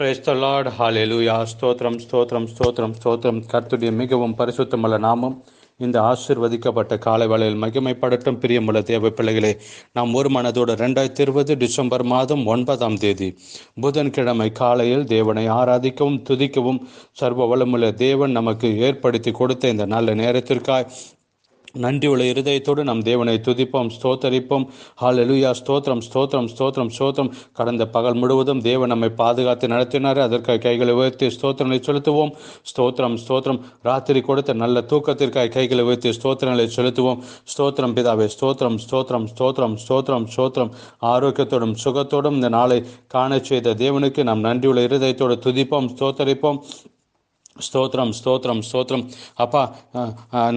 Praise the Lord hallelujah ஸ்தோத்ரம் ஸ்தோத்ரம் ஸ்தோத்திரம் ஸ்தோத்ரம் கர்த்துடைய மிகவும் பரிசுத்தமுள்ள நாமம். இந்த ஆசிர்வதிக்கப்பட்ட காலை வேளையில் மகிமைப்படட்டும் பிரியமுள்ள தேவ பிள்ளைகளே நாம் ஒரு மனதோடு ரெண்டாயிரத்தி இருபது டிசம்பர் மாதம் ஒன்பதாம் தேதி புதன்கிழமை காலையில் தேவனை ஆராதிக்கவும் துதிக்கவும் சர்வ வளமுள்ள தேவன் நமக்கு ஏற்படுத்தி கொடுத்த இந்த நல்ல நேரத்திற்காய் நன்றியுள்ள இருதயத்தோடு நம் தேவனை துதிப்போம் ஸ்தோத்தரிப்போம். ஹalleluya ஸ்தோத்திரம் ஸ்தோத்திரம் ஸ்தோத்திரம் ஸ்தோத்திரம். கடந்த பகல் முழுவதும் தேவன் நம்மை பாதுகாத்து நடத்தினார். அதற்காக கைகளை உயர்த்தி ஸ்தோத்திரங்களை செலுத்துவோம். ஸ்தோத்திரம் ஸ்தோத்திரம். ராத்திரி கொடுத்த நல்ல தூக்கத்திற்காக கைகளை உயர்த்தி ஸ்தோத்திரங்களை செலுத்துவோம். ஸ்தோத்திரம் பிதாவே ஸ்தோத்திரம் ஸ்தோத்திரம் ஸ்தோத்திரம் ஸ்தோத்திரம் ஸ்தோத்திரம். ஆரோக்கியத்தோடும் சுகத்தோடும் இந்த நாளை காண செய்த தேவனுக்கு நாம் நன்றியுள்ள இருதயத்தோடு துதிப்போம் ஸ்தோத்தரிப்போம். ஸ்தோத்திரம் ஸ்தோத்திரம் ஸ்தோத்திரம். அப்பா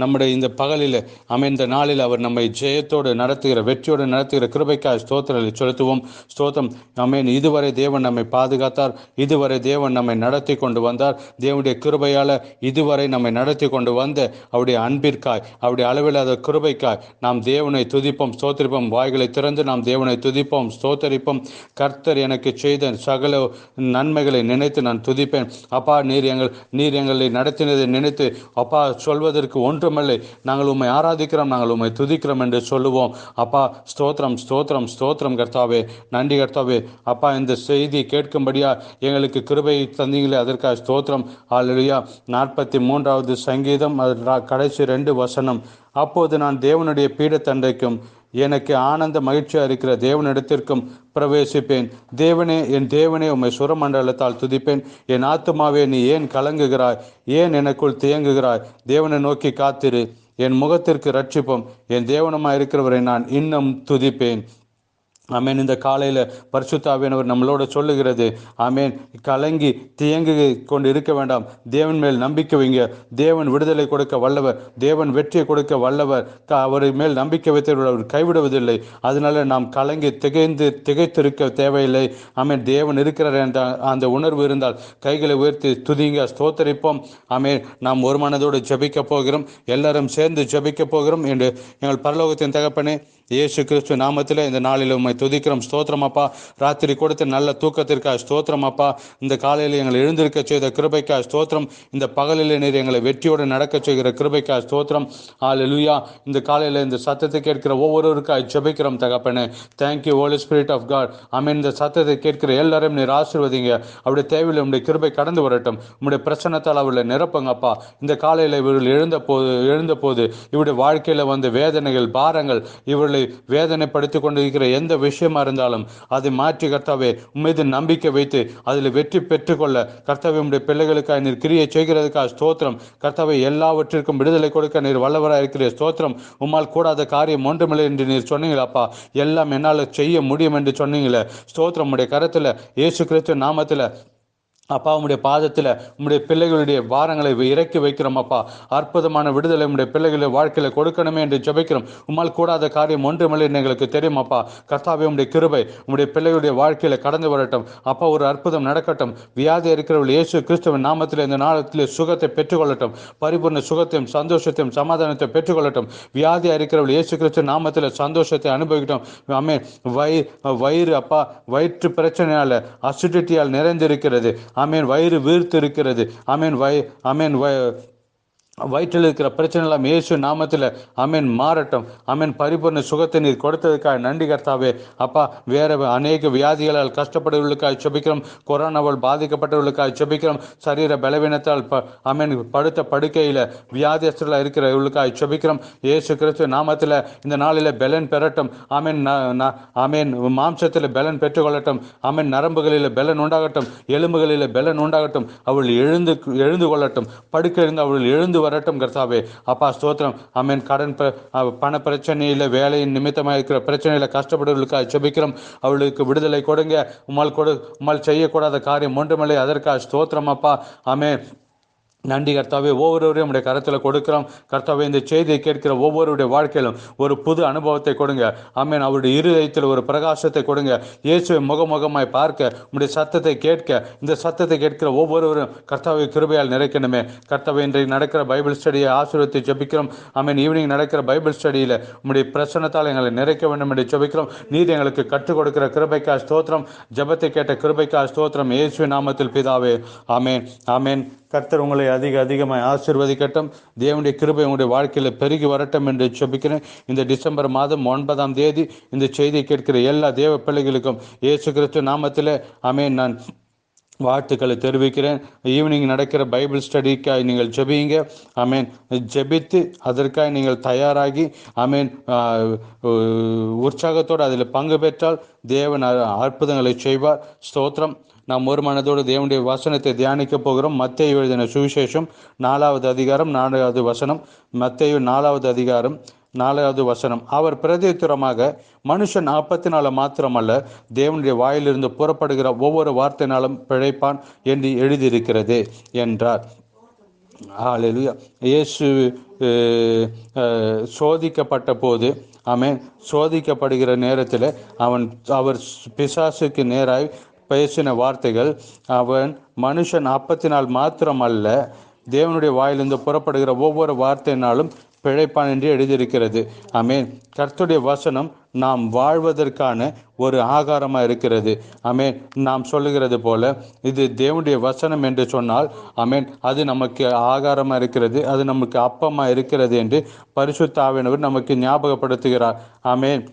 நம்முடைய இந்த பகலில் அமைந்த நாளில் அவர் நம்மை ஜெயத்தோடு நடத்துகிற வெற்றியோடு நடத்துகிற கிருபைக்காய் ஸ்தோத்திரங்களை செலுத்துவோம். ஸ்தோத்திரம். அமேன் இதுவரை தேவன் நம்மை பாதுகாத்தார். இதுவரை தேவன் நம்மை நடத்தி கொண்டு வந்தார். தேவனுடைய கிருபையால் இதுவரை நம்மை நடத்தி கொண்டு வந்த அவருடைய அன்பிற்காய் அவருடைய அளவில்லாத கிருபைக்காய் நாம் தேவனை துதிப்போம் ஸ்தோத்திரிப்போம். வாய்களை திறந்து நாம் தேவனை துதிப்போம் ஸ்தோத்தரிப்போம். கர்த்தர் எனக்கு செய்த சகல நன்மைகளை நினைத்து நான் துதிப்பேன். அப்பா நீர் எங்கள் நீர் எங்களை நடத்தினதை நினைத்து அப்பா சொல்வதற்கு ஒன்றுமில்லை. நாங்கள் உம்மை ஆராதிக்கிறோம் நாங்கள் உம்மை துதிக்கிறோம் என்று சொல்லுவோம். அப்பா ஸ்தோத்திரம் ஸ்தோத்திரம் ஸ்தோத்திரம் கர்த்தாவே நன்றி கர்த்தாவே. அப்பா இந்த செய்தி கேட்கும்படியா எங்களுக்கு கிருபை தந்தீங்களே. அதற்காக ஸ்தோத்திரம். ஆல்ரெடியா நாற்பத்தி மூன்றாவது சங்கீதம் அது கடைசி ரெண்டு வசனம். அப்போது நான் தேவனுடைய பீடத்தண்டைக்கும் எனக்கு ஆனந்த மகிழ்ச்சியாக இருக்கிற தேவனிடத்திற்கும் பிரவேசிப்பேன். தேவனே என் தேவனே உம்மை சுரமண்டலத்தால் துதிப்பேன். என் ஆத்துமாவே நீ ஏன் கலங்குகிறாய்? ஏன் எனக்குள் தியங்குகிறாய் தேவனை நோக்கி காத்திரு. என் முகத்திற்கு ரட்சிப்போம் என் தேவனமாக இருக்கிறவரை நான் இன்னும் துதிப்பேன். ஆமேன். இந்த காலையில் பரிசுத்தாவியானவர் நம்மளோட சொல்லுகிறது ஆமேன். கலங்கி தியங்கி கொண்டு இருக்க வேண்டாம். தேவன் மேல் நம்பிக்கை வைங்க. தேவன் விடுதலை கொடுக்க வல்லவர். தேவன் வெற்றியை கொடுக்க வல்லவர். க- அவர் மேல் நம்பிக்கை வைத்தவர்கள் அவர் கைவிடுவதில்லை. அதனால நாம் கலங்கி திகைந்து திகைத்திருக்க தேவையில்லை. ஆமேன். தேவன் இருக்கிறார் என்ற அந்த உணர்வு இருந்தால் கைகளை உயர்த்தி துதிங்க ஸ்தோத்தரிப்போம். ஆமேன். நாம் ஒரு மனதோடு ஜெபிக்க போகிறோம். எல்லாரும் சேர்ந்து ஜெபிக்க போகிறோம் என்று எங்கள் பரலோகத்தின் தகப்பனே இயேசு கிறிஸ்து நாமத்தில் இந்த நாளில் உண்மை துதிக்கிறோம். ஸ்தோத்திரம் அப்பா. ராத்திரி கொடுத்த நல்ல தூக்கத்திற்காக ஸ்தோத்திரம் அப்பா. இந்த காலையில் எங்களை எழுந்திருக்க செய்த கிருபைக்கா ஸ்தோத்திரம். இந்த பகலில் நீர் எங்களை வெற்றியோடு நடக்க செய்கிற கிருபைக்காக ஸ்தோத்திரம். ஹalleluya இந்த காலையில் இந்த சத்தத்தை கேட்கிற ஒவ்வொருவருக்காக ஜபிக்கிறோம் தகப்பனே. Thank you Holy Spirit of God amen இந்த சத்தத்தை கேட்கிற எல்லாரையும் நீர் ஆசிர்வதிங்க. அவருடைய தேவையில் உங்களுடைய கிருபை கடந்து வரட்டும். உங்களுடைய பிரச்சனத்தால் அவர்களை நிரப்புங்க அப்பா. இந்த காலையில் இவர்கள் எழுந்த போது எழுந்த போது இவருடைய வாழ்க்கையில் வந்த வேதனைகள் பாரங்கள் இவர்களை வேதனைப்படுத்தி கொண்டிருக்கிற எந்த விஷயமா இருந்தாலும் அதை மாற்றி கர்த்தாவே உம்மீது நம்பிக்கை வைத்து அதில் வெற்றி பெற்றுக்கொள்ள கர்த்தாவே உடைய பிள்ளைகளுக்காக நீர் கிரியை செய்கிறதுக்காக ஸ்தோத்திரம். கர்த்தாவை எல்லாவற்றிற்கும் விடுதலை கொடுக்க நீர் வல்லவராக இருக்கிற ஸ்தோத்திரம். உம்மால் கூடாத காரியம் ஒன்றுமில்லை என்று நீர் சொன்னீங்களாப்பா எல்லாம் என்னால் செய்ய முடியும் என்று சொன்னீங்களே. ஸ்தோத்திரம் உடைய கரத்தில் இயேசு கிறிஸ்து நாமத்தில் அப்பா உம்முடைய பாதத்தில் உம்முடைய பிள்ளைகளுடைய பாரங்களை இறக்கி வைக்கிறோம் அப்பா. அற்புதமான விடுதலை உம்முடைய பிள்ளைகளுடைய வாழ்க்கையில் கொடுக்கணுமே என்று ஜபிக்கிறோம். உம்மால் கூடாத காரியம் ஒன்றுமில்லை எங்களுக்கு தெரியும் அப்பா. கர்த்தாவே உம்முடைய கிருபை உம்முடைய பிள்ளைகளுடைய வாழ்க்கையில் கடந்து வரட்டும். அப்பா ஒரு அற்புதம் நடக்கட்டும். வியாதி இருக்கிறவர்கள் இயேசு கிறிஸ்துவின் நாமத்தில் இந்த நாளத்தில் சுகத்தை பெற்றுக்கொள்ளட்டும். பரிபூர்ண சுகத்தையும் சந்தோஷத்தையும் சமாதானத்தை பெற்றுக்கொள்ளட்டும். வியாதியாக இருக்கிறவர்கள் இயேசு கிறிஸ்து நாமத்தில் சந்தோஷத்தை அனுபவிக்கட்டும். ஆமே வயிறு வயிறு அப்பா வயிற்று பிரச்சனையால் அசிடிட்டியால் நிறைந்திருக்கிறது. ஆமேன். வயிறு வீர்த்து இருக்கிறது ஆமேன். வய ஆமேன். வய வயிற்றில் இருக்கிற பிரச்சனை எல்லாம் இயேசு நாமத்தில் அமேன் மாறட்டும். அமேன் பரிபூர்ண சுகத்தை நீர் கொடுத்ததுக்காக நன்றி கர்த்தாவே. அப்பா வேற அநேக வியாதிகளால் கஷ்டப்படுவர்களுக்காக செபிக்கிறோம் கொரோனாவால் பாதிக்கப்பட்டவர்களுக்காக செபிக்கிறோம் சரீர பலவீனத்தால் ப அமேன் படுத்த படுக்கையில் வியாதியஸ்தர்களாக இருக்கிறவர்களுக்காக செபிக்கிறோம் இயேசு கிறிஸ்து நாமத்தில் இந்த நாளில் பெலன் பெறட்டும். அமேன் அமேன் மாம்சத்தில் பெலன் பெற்றுக்கொள்ளட்டும். அமேன் நரம்புகளில் பெலன் உண்டாகட்டும். எலும்புகளில் பெலன் உண்டாகட்டும். அவள் எழுந்து எழுந்து கொள்ளட்டும். படுக்க இருந்து அவள் எழுந்து வரட்டும் கர்த்தாவே. அப்பா ஸ்தோத்திரம். ஆமேன். கடன் பண பிரச்சனையில் வேலையின் நிமித்தமாக இருக்கிற பிரச்சனையில் கஷ்டப்படுவர்களுக்காக ஜெபிக்கிறோம். அவளுக்கு விடுதலை கொடுங்க. உம்மால் கொடு உமால் செய்யக்கூடாத காரியம் ஒன்றுமில்லை. அதற்காக ஸ்தோத்திரம் அப்பா. ஆமே நன்றி கர்த்தாவே. ஒவ்வொருவரையும் உடைய கரத்தில் கொடுக்கிறோம். கர்த்தாவே இந்த செய்தியை கேட்கிற ஒவ்வொருடைய வாழ்க்கையிலும் ஒரு புது அனுபவத்தை கொடுங்க. ஆமேன். அவருடைய இருதயத்தில் ஒரு பிரகாசத்தை கொடுங்க. இயேசுவை முகமுகமாய் பார்க்க உடைய சத்தத்தை கேட்க இந்த சத்தத்தை கேட்கிற ஒவ்வொருவரும் கர்த்தாவை கிருபையால் நிறைக்கணுமே. கர்த்தாவை இன்றைக்கு நடக்கிற பைபிள் ஸ்டடியை ஆசீர்வத்தை ஜபிக்கிறோம். ஆமீன். ஈவினிங் நடக்கிற பைபிள் ஸ்டடியில் உடைய பிரசன்னத்தால் எங்களை நிறைக்க வேண்டும் என்று ஜபிக்கிறோம். நீர் எங்களுக்கு கற்றுக் கொடுக்கிற கிருபைக்கா ஸ்தோத்திரம். ஜெபத்தை கேட்ட கிருபைக்கா ஸ்தோத்திரம். இயேசுவின் நாமத்தில் பிதாவே. ஆமேன். ஆமேன். கர்த்தர் உங்களை அதிக அதிகமாக ஆசிர்வதிக்கட்டும். தேவனுடைய கிருபை உங்களுடைய வாழ்க்கையில் பெருகி வரட்டும் என்று ஜெபிக்கிறேன். இந்த டிசம்பர் மாதம் ஒன்பதாம் தேதி இந்த செய்தியை கேட்கிற எல்லா தேவ பிள்ளைகளுக்கும் இயேசு கிறிஸ்து நாமத்தில் அமேன் நான் வாழ்த்துக்களை தெரிவிக்கிறேன். ஈவினிங் நடக்கிற பைபிள் ஸ்டடிக்காய் நீங்கள் ஜெபியுங்க. அமேன் ஜெபித்து அதற்காக நீங்கள் தயாராகி அமேன் உற்சாகத்தோடு அதில் பங்கு பெற்றால் தேவன் அற்புதங்களை செய்வார். ஸ்தோத்திரம். நாம் ஒரு மனதோடு தேவனுடைய வசனத்தை தியானிக்க போகிறோம். மத்திய எழுதின சுவிசேஷம் நாலாவது அதிகாரம் நாலாவது வசனம். மத்தேயு நாலாவது அதிகாரம் நாலாவது வசனம். அவர் பிரதித்துரமாக மனுஷன் அப்பத்தினால மாத்திரமல்ல தேவனுடைய வாயிலிருந்து புறப்படுகிற ஒவ்வொரு வார்த்தையினாலும் பிழைப்பான் என்று எழுதியிருக்கிறது என்றார். ஹalleluya இயேசு சோதிக்கப்பட்ட போது அவன் சோதிக்கப்படுகிற நேரத்தில் அவன் அவர் பிசாசுக்கு நேராய் பேசின வார்த்தைகள் அவன் மனுஷன் அப்பத்தினால் மாத்திரம் அல்ல தேவனுடைய வாயிலிருந்து புறப்படுகிற ஒவ்வொரு வார்த்தையினாலும் பிழைப்பான் என்று எழுதியிருக்கிறது. அமேன் கர்த்துடைய வசனம் நாம் வாழ்வதற்கான ஒரு ஆகாரமாக இருக்கிறது. அமேன் நாம் சொல்லுகிறது போல இது தேவனுடைய வசனம் என்று சொன்னால் அமேன் அது நமக்கு ஆகாரமாக இருக்கிறது அது நமக்கு அப்பமாக இருக்கிறது என்று பரிசுத்தாவினவர் நமக்கு ஞாபகப்படுத்துகிறார். அமேன்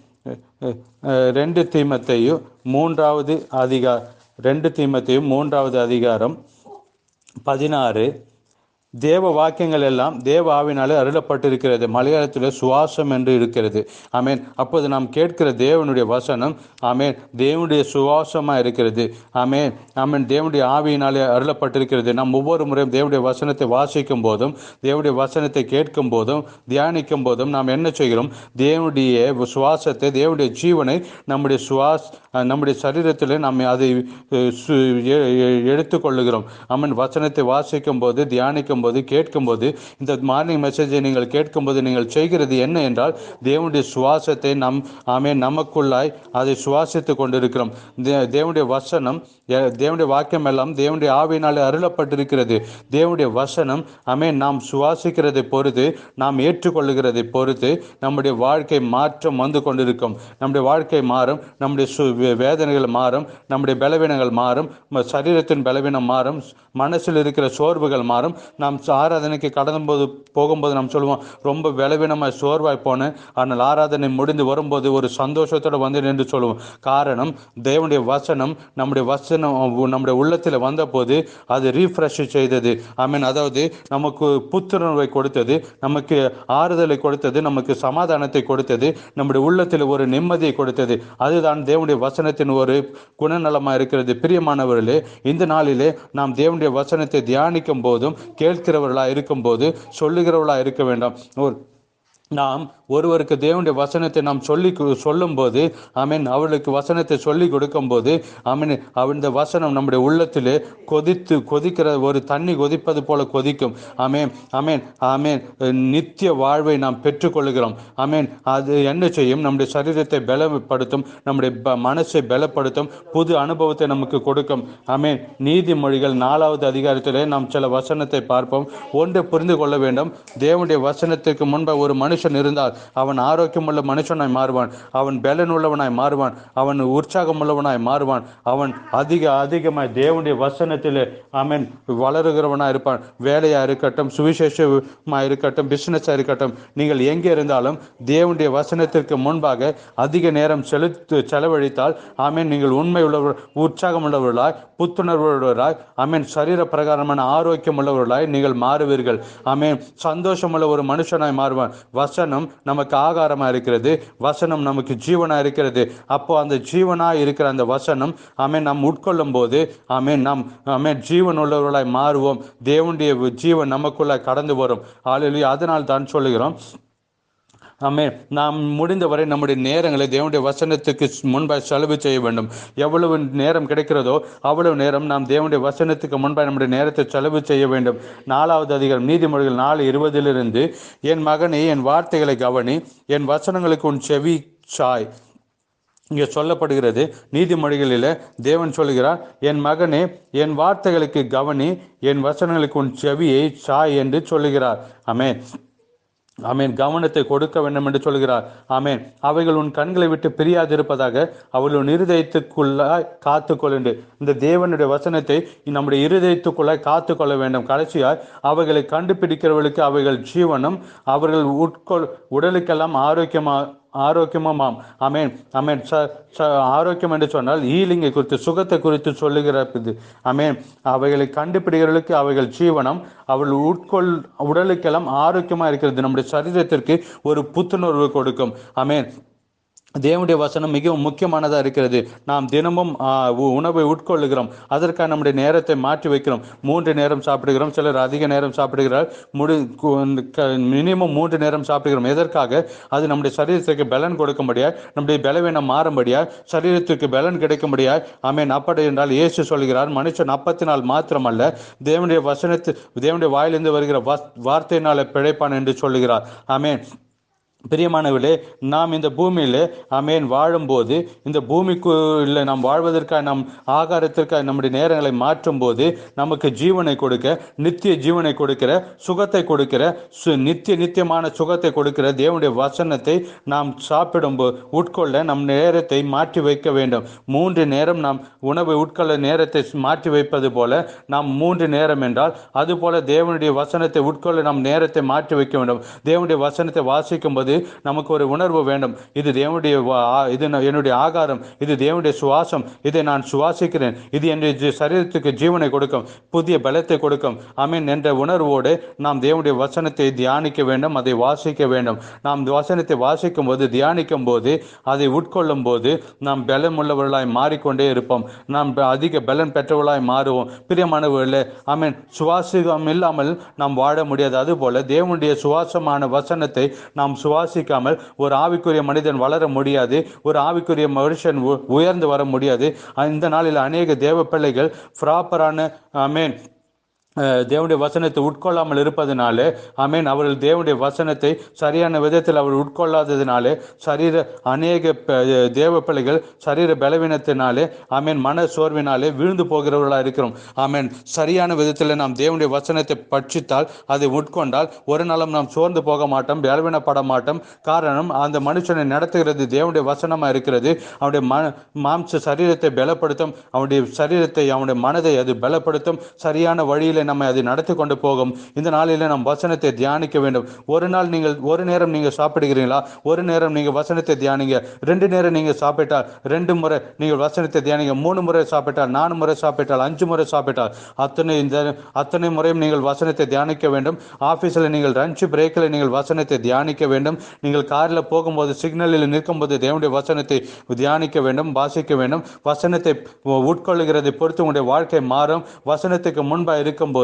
ரெண்டு தீமத்தையும் மூன்றாவது அதிகா ரெண்டு தீமத்தையும் மூன்றாவது அதிகாரம் பதினாறு தேவ வாக்கியங்கள் எல்லாம் தேவ ஆவினாலே அருளப்பட்டிருக்கிறது. மலையாளத்தில் சுவாசம் என்று இருக்கிறது. ஆமென். அப்போது நாம் கேட்கிற தேவனுடைய வசனம் ஆமென் தேவனுடைய சுவாசமாக இருக்கிறது. ஆமென். ஆமென். தேவனுடைய ஆவியினாலே அருளப்பட்டிருக்கிறது. நாம் ஒவ்வொரு முறையும் தேவனுடைய வசனத்தை வாசிக்கும் போதும் தேவனுடைய வசனத்தை கேட்கும் போதும் தியானிக்கும் போதும் நாம் என்ன செய்கிறோம்? தேவனுடைய சுவாசத்தை தேவனுடைய ஜீவனை நம்முடைய சுவாஸ் நம்முடைய சரீரத்தில் நாம் அதை சு- எ- எடுத்துக்கொள்ளுகிறோம். ஆமென். வசனத்தை வாசிக்கும் போது தியானிக்கும் போது கேட்கும்போது இந்த மார்னிங் மெசேஜை நீங்கள் கேட்கும்போது நீங்கள் செய்கிறது என்ன என்றால் தேவனுடைய சுவாசத்தை நம் ஆமே நமக்குள்ளாய் அதை சுவாசித்து கொண்டிருக்கிறோம். தேவனுடைய வசனம் தேவனுடைய வாக்கியம் எல்லாம் தேவனுடைய ஆவியினாலே அருளப்பட்டிருக்கிறது. தேவனுடைய வசனம் ஆமே நாம் சுவாசிக்கிறதை பொறுத்து நாம் ஏற்றுக்கொள்ளுகிறதை பொறுத்து நம்முடைய வாழ்க்கை மாற்றம் வந்து கொண்டிருக்கும். நம்முடைய வாழ்க்கை மாறும் நம்முடைய சு வேதனைகள் மாறும் நம்முடைய பலவீனங்கள் மாறும் சரீரத்தின் பலவீனம் மாறும் மனசில் இருக்கிற சோர்வுகள் மாறும் நாம் ச- ஆராதனைக்கு கடந்தும் போது போகும்போது நாம் சொல்லுவோம் ரொம்ப பலவீனமாய் சோர்வாய் போனேன் ஆனால் ஆராதனை முடிந்து வரும்போது ஒரு சந்தோஷத்தோடு வந்து நின்று சொல்லுவோம். காரணம் தேவனுடைய வசனம் நம்முடைய வசனம் நம்முடைய உள்ளத்தில் வந்தபோது அது ரீஃப்ரெஷ் செய்தது. ஐ மீன் அதாவது நமக்கு புத்துணர்வை கொடுத்தது நமக்கு ஆறுதலை கொடுத்தது நமக்கு சமாதானத்தை கொடுத்தது நம்முடைய உள்ளத்தில் ஒரு நிம்மதியை கொடுத்தது. அதுதான் தேவனுடைய வசனத்தின் ஒரு குணநலமாக இருக்கிறது. பிரியமானவர்களே இந்த நாளிலே நாம் தேவனுடைய வசனத்தை தியானிக்கும் போதும் கேட்கிறவர்களாக இருக்கும்போது சொல்லுகிறவர்களாக இருக்க வேண்டாம். ஒரு நாம் ஒருவருக்கு தேவனுடைய வசனத்தை நாம் சொல்லி சொல்லும்போது ஆமீன் அவளுக்கு வசனத்தை சொல்லி கொடுக்கும்போது ஆமீன் இந்த வசனம் நம்முடைய உள்ளத்திலே கொதித்து கொதிக்கிற ஒரு தண்ணி கொதிப்பது போல கொதிக்கும். ஆமேன் ஆமேன் ஆமேன். நித்திய வாழ்வை நாம் பெற்றுக்கொள்கிறோம். ஆமேன் அது என்ன செய்யும்? நம்முடைய சரீரத்தை பலப்படுத்தும் நம்முடைய ப- மனசை பலப்படுத்தும் புது அனுபவத்தை நமக்கு கொடுக்கும். ஆமேன் நீதிமொழிகள் நாலாவது அதிகாரத்திலே நாம் சில வசனத்தை பார்ப்போம். ஒன்று புரிந்து கொள்ள வேண்டும். தேவனுடைய வசனத்திற்கு முன்பு ஒரு மனுஷன் இருந்தால் அவன் ஆரோக்கியமுள்ள மனுஷனாய் மாறுவான். அவன் பலன் உள்ளவனாய் மாறுவான். அவன் உற்சாகம் உள்ளவனாய் மாறுவான். அவன் அதிக அதிகமாய் தேவனுடைய வசனத்தில் அவன் வளருகிறவனாக இருப்பான். வேலையா இருக்கட்டும் சுவிசேஷமா இருக்கட்டும் பிஸ்னஸாக இருக்கட்டும் நீங்கள் எங்கே இருந்தாலும் தேவனுடைய வசனத்திற்கு முன்பாக அதிக நேரம் செலுத்து செலவழித்தால் ஆமேன் நீங்கள் உண்மை உள்ளவர் உற்சாகம் உள்ளவர்களாய் புத்துணர்வுள்ளவர்களாய் ஆமேன் சரீர பிரகாரமான ஆரோக்கியம் உள்ளவர்களாய் நீங்கள் மாறுவீர்கள். ஆமேன் சந்தோஷமுள்ள ஒரு மனுஷனாய் மாறுவான். வசனம் நமக்கு ஆகாரமாக இருக்கிறது. வசனம் நமக்கு ஜீவனாக இருக்கிறது. அப்போ அந்த ஜீவனாக இருக்கிற அந்த வசனம் ஆமே நாம் உட்கொள்ளும் போது ஆமே நாம் ஆமே ஜீவன் உள்ளவர்களாய் மாறுவோம். தேவனுடைய ஜீவன் நமக்குள்ள கடந்து வரும். ஆளு அதனால் தான் சொல்லுகிறோம். ஆமே நாம் முடிந்தவரை நம்முடைய நேரங்களை தேவனுடைய வசனத்துக்கு முன்பாக செலவு செய்ய வேண்டும். எவ்வளவு நேரம் கிடைக்கிறதோ அவ்வளவு நேரம் நாம் தேவனுடைய வசனத்துக்கு முன்பாக நம்முடைய நேரத்தை செலவு செய்ய வேண்டும். நாலாவது அதிகாரம் நீதிமொழிகள் நாலு இருபதிலிருந்து என் மகனே என் வார்த்தைகளை கவனி என் வசனங்களுக்கு உன் செவி சாய். இங்கே சொல்லப்படுகிறது நீதிமொழிகளில் தேவன் சொல்கிறார் என் மகனே என் வார்த்தைகளுக்கு கவனி என் வசனங்களுக்கு உன் செவியை சாய் என்று சொல்லுகிறார். அமே ஆமேன். கவனத்தை கொடுக்க வேண்டும் என்று சொல்கிறார். ஆமேன். அவைகள் உன் கண்களை விட்டு பிரியாதிருப்பதாக அவள் உன் இருதயத்துக்குள்ளாய் காத்துக்கொள்ளுண்டு இந்த தேவனுடைய வசனத்தை நம்முடைய இருதயத்துக்குள்ளாய் காத்துக்கொள்ள வேண்டும். கடைசியாய் அவைகளை கண்டுபிடிக்கிறவர்களுக்கு அவைகள் ஜீவனும் அவர்கள் உட்கொள் உடலுக்கெல்லாம் ஆரோக்கியமா ஆரோக்கியமும். மாம் அமேன் அமேன் ச ச ஆரோக்கியம் என்று சொன்னால் ஈலிங்கை குறித்து சுகத்தை குறித்து சொல்லுகிற இது. அமேன் அவைகளை கண்டுபிடிக்கிறவர்களுக்கு அவைகள் ஜீவனம். அவள் உட்கொள் உடலுக்கெல்லாம் ஆரோக்கியமாக இருக்கிறது. நம்முடைய சரீரத்திற்கு ஒரு புத்துணர்வு கொடுக்கும். அமேன் தேவனுடைய வசனம் மிகவும் முக்கியமானதாக இருக்கிறது. நாம் தினமும் உணவை உட்கொள்ளுகிறோம். அதற்காக நம்முடைய நேரத்தை மாற்றி வைக்கிறோம். மூன்று நேரம் சாப்பிடுகிறோம். சிலர் அதிக நேரம் சாப்பிடுகிறார். முடி மினிமம் மூன்று நேரம் சாப்பிடுகிறோம். எதற்காக? அது நம்முடைய சரீரத்துக்கு பலன் கொடுக்கும்படியா? நம்முடைய பலவீனம் மாறும்படியா? சரீரத்துக்கு பலன் கிடைக்கும்படியா? ஆமென். அப்படி என்றால் இயேசு சொல்கிறார் மனுஷன் அப்பத்தினால் மாத்திரமல்ல தேவனுடைய வசனத்து தேவனுடைய வாயிலிருந்து வருகிற வாஸ்- வார்த்தையினால பிழைப்பான் என்று சொல்லுகிறார். ஆமேன். பிரியமானவர்களே நாம் இந்த பூமியில் அமேன் வாழும்போது இந்த பூமிக்குள்ள நாம் வாழ்வதற்காக நம் ஆகாரத்திற்காக நம்முடைய நேரங்களை மாற்றும் போது நமக்கு ஜீவனை கொடுக்க நித்திய ஜீவனை கொடுக்கிற சுகத்தை கொடுக்கிற சு நித்திய நித்தியமான சுகத்தை கொடுக்கிற தேவனுடைய வசனத்தை நாம் சாப்பிடும் உட்கொள்ள நம் நேரத்தை மாற்றி வைக்க வேண்டும். மூன்று நேரம் நாம் உணவை உட்கொள்ள நேரத்தை மாற்றி வைப்பது போல நாம் மூன்று நேரம் என்றால் அதுபோல தேவனுடைய வசனத்தை உட்கொள்ள நம் நேரத்தை மாற்றி வைக்க வேண்டும். தேவனுடைய வசனத்தை வாசிக்கும் போது நமக்கு ஒரு உணர்வு வேண்டும். இது தேவனுடைய இது என்னுடைய ஆகாரம். இது தேவனுடைய சுவாசம். இதை நான் சுவாசிக்கிறேன். இது என்னுடைய சரீரத்துக்கு ஜீவனை கொடுக்கும். புதிய பலத்தை கொடுக்கும். அமீன் என்ற உணர்வோடு நாம் தேவனுடைய வசனத்தை தியானிக்க வேண்டும். அதை வாசிக்க வேண்டும். நாம் வசனத்தை வாசிக்கும் போது தியானிக்கும் போது அதை உட்கொள்ளும் போது நாம் பலம் உள்ளவர்களாய் மாறிக்கொண்டே இருப்போம். நாம் அதிக பலன் பெற்றவர்களாய் மாறுவோம். பிரியமானவர்களே அமீன் சுவாசிகம் இல்லாமல் நாம் வாழ முடியாது. அதுபோல தேவனுடைய சுவாசமான வசனத்தை நாம் சுவா சுவாசிக்காமல் ஒரு ஆவிக்குரிய மனிதன் வளர முடியாது ஒரு ஆவிக்குரிய மனுஷன் உயர்ந்து வர முடியாது. இந்த நாளில் அநேக தேவ பிள்ளைகள் ப்ராப்பரான ஆமென். தேவனுடைய வசனத்தை உட்கொள்ளாமல் இருப்பதனாலே ஆமென் அவர்கள் தேவனுடைய வசனத்தை சரியான விதத்தில் அவர் உட்கொள்ளாததினாலே சரீர அநேக தேவ பிள்ளைகள் சரீர பலவீனத்தினாலே ஆமென் மன சோர்வினாலே விழுந்து போகிறவர்களாக இருக்கிறோம். ஆமென் சரியான விதத்தில் நாம் தேவனுடைய வசனத்தை பட்சித்தால் அதை உட்கொண்டால் ஒரு நாளும் நாம் சோர்ந்து போக மாட்டோம் பலவீனப்பட மாட்டோம். காரணம் அந்த மனுஷனை நடத்துகிறது தேவனுடைய வசனமாக இருக்கிறது. அவனுடைய மன மாம்ச சரீரத்தை பலப்படுத்தும் அவனுடைய சரீரத்தை அவனுடைய மனதை அது பலப்படுத்தும். சரியான வழியில் நம்மை அதை நடத்தி கொண்டு போகும். இந்த நாளில் நாம் வசனத்தை தியானிக்க வேண்டும். ஒரு நாள் நீங்கள் ஒரு நேரம் நீங்கள் சாப்பிடுகிறீங்களா ஒரு நேரம் நீங்கள் வசனத்தை தியானிங்க. ரெண்டு நேரம் நீங்கள் சாப்பிட்டால் ரெண்டு முறை நீங்கள் வசனத்தை தியானிங்க. மூணு முறை சாப்பிட்டால் நாலு முறை சாப்பிட்டால் அஞ்சு முறை சாப்பிட்டால் அத்தனை இந்த அத்தனை முறையும் நீங்கள் வசனத்தை தியானிக்க வேண்டும். ஆஃபீஸில் நீங்கள் லஞ்ச் பிரேக்கில் நீங்கள் வசனத்தை தியானிக்க வேண்டும். நீங்கள் காரில் போகும்போது சிக்னலில் நிற்கும்போது தேவனுடைய வசனத்தை தியானிக்க வேண்டும் வாசிக்க வேண்டும். வசனத்தை உட்கொள்ளுகிறதை பொறுத்து உங்களுடைய வாழ்க்கை மாறும். வசனத்துக்கு முன்பாக இருக்கும்போது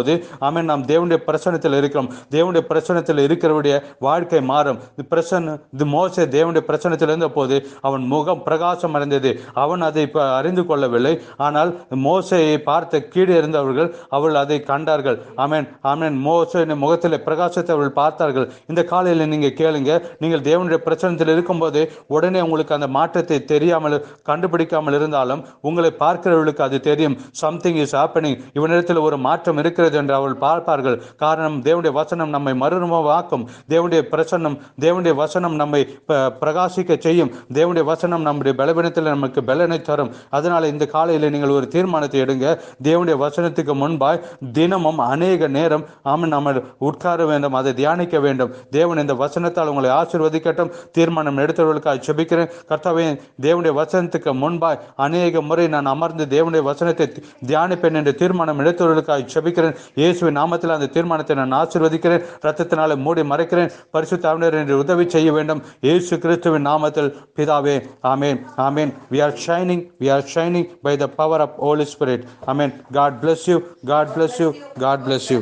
ஆமென் நாம் தேவனுடைய பிரசனத்தில் இருக்கிறோம். தேவனுடைய பிரசனத்தில் இருக்கிறவருடைய வாழ்க்கை மாறும். இது பிரசன்ன இது மோச தேவனுடைய பிரசனத்தில் இருந்த போது அவன் முகம் பிரகாசம் அடைந்தது. அவன் அதை இப்போ அறிந்து கொள்ளவில்லை. ஆனால் மோசையை பார்த்த கீழே இருந்தவர்கள் அவள் அதை கண்டார்கள். ஆமேன் ஆமேன். மோசையின் முகத்தில் பிரகாசத்தை அவர்கள் பார்த்தார்கள். இந்த காலையில் நீங்கள் கேளுங்க. நீங்கள் தேவனுடைய பிரச்சனத்தில் இருக்கும்போது உடனே உங்களுக்கு அந்த மாற்றத்தை தெரியாமல் கண்டுபிடிக்காமல் இருந்தாலும் உங்களை பார்க்கிறவர்களுக்கு அது தெரியும். சம்திங் இஸ் ஹாப்பனிங் இவனிடத்தில் ஒரு மாற்றம் இருக்கிறது என்று அவள் பார்ப்பார்கள். காரணம் தேவனுடைய வசனம் நம்மை மறுரூபமாக்கும். தேவனுடைய பிரசன்னம் தேவனுடைய வசனம் நம்மை பிரகாசிக்க செய்யும். தேவனுடைய வசனம் நம்முடைய பலவீனத்தில் நமக்கு பலனை தரும். அதனால இந்த காலையில் நீங்கள் ஒரு தீர்மானத்தை எடுங்க. தேவனுடைய வசனத்துக்கு முன்பாய் தினமும் அநேக நேரம் ஆமாம் நம்ம உட்கார வேண்டும் அதை தியானிக்க வேண்டும். தேவன் இந்த வசனத்தால் உங்களை ஆசீர்வதிக்கட்டும். தீர்மானம் எடுத்தவர்களுக்காக செபிக்கிறேன் கர்த்தாவே தேவனுடைய வசனத்துக்கு முன்பாய் அநேக முறை நான் அமர்ந்து தேவனுடைய வசனத்தை தியானிப்பேன் என்று தீர்மானம் எடுத்தவர்களுக்காக செபிக்கிறேன் இயேசுவின் நாமத்தில் அந்த தீர்மானத்தை நான் ஆசீர்வதிக்கிறேன். ரத்தத்தினால மூடி மறைக்கிறேன். பரிசுத்தாவினர் என்று உதவி செய்ய வேண்டும். இயேசு கிறிஸ்துவின் நாமத்தில் பிதாவே ஆமேன் ஆமென். We are shining we are shining by the power of holy spirit. Amen. God bless you God bless you God bless you